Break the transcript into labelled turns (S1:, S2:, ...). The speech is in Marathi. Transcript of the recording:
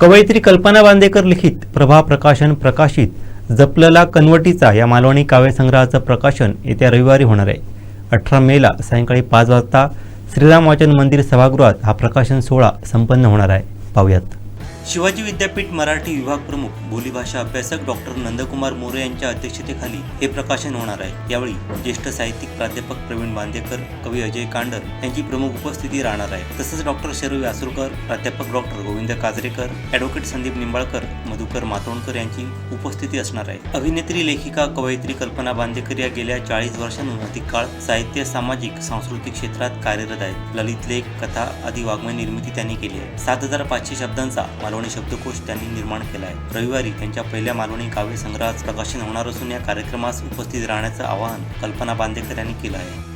S1: कवयित्री कल्पना बांदेकर लिखित प्रभा प्रकाशन प्रकाशित जपलला कनवटीचा या मालवणी काव्यसंग्रहाचं प्रकाशन येत्या रविवारी होणार आहे. अठरा मेला सायंकाळी पाच वाजता श्रीराम वाचन मंदिर सभागृहात हा प्रकाशन सोहळा संपन्न होणार आहे. पाहुयात. शिवाजी विद्यापीठ मराठी विभाग प्रमुख बोलीभाषा अभ्यासक डॉक्टर नंदकुमार मोरे यांच्या अध्यक्षतेखाली हे प्रकाशन होणार आहे. यावेळी ज्येष्ठ साहित्यिक प्राध्यापक प्रवीण बांदेकर कवी अजय कांडर यांची प्रमुख उपस्थिती राहणार आहे. तसंच डॉक्टर शरू व्यासुरकर प्राध्यापक डॉक्टर गोविंद काजरेकर ॲडव्होकेट संदीप निंबाळकर मधुकर मातोंडकर यांची उपस्थिती असणार आहे. अभिनेत्री लेखिका कवयित्री कल्पना बांदेकर या गेल्या चाळीस वर्षांहून अधिक काळ साहित्य सामाजिक सांस्कृतिक क्षेत्रात कार्यरत आहेत. ललित लेख कथा आदी वाङ्मय निर्मिती त्यांनी केली आहे. सात हजार पाचशे शब्दांचा मालवणी शब्दकोश त्यांनी निर्माण केला आहे. रविवारी त्यांच्या पहिल्या मालवणी काव्य संग्रहात प्रकाशन होणार असून या कार्यक्रमास उपस्थित राहण्याचं आवाहन कल्पना बांदेकर यांनी केलं आहे.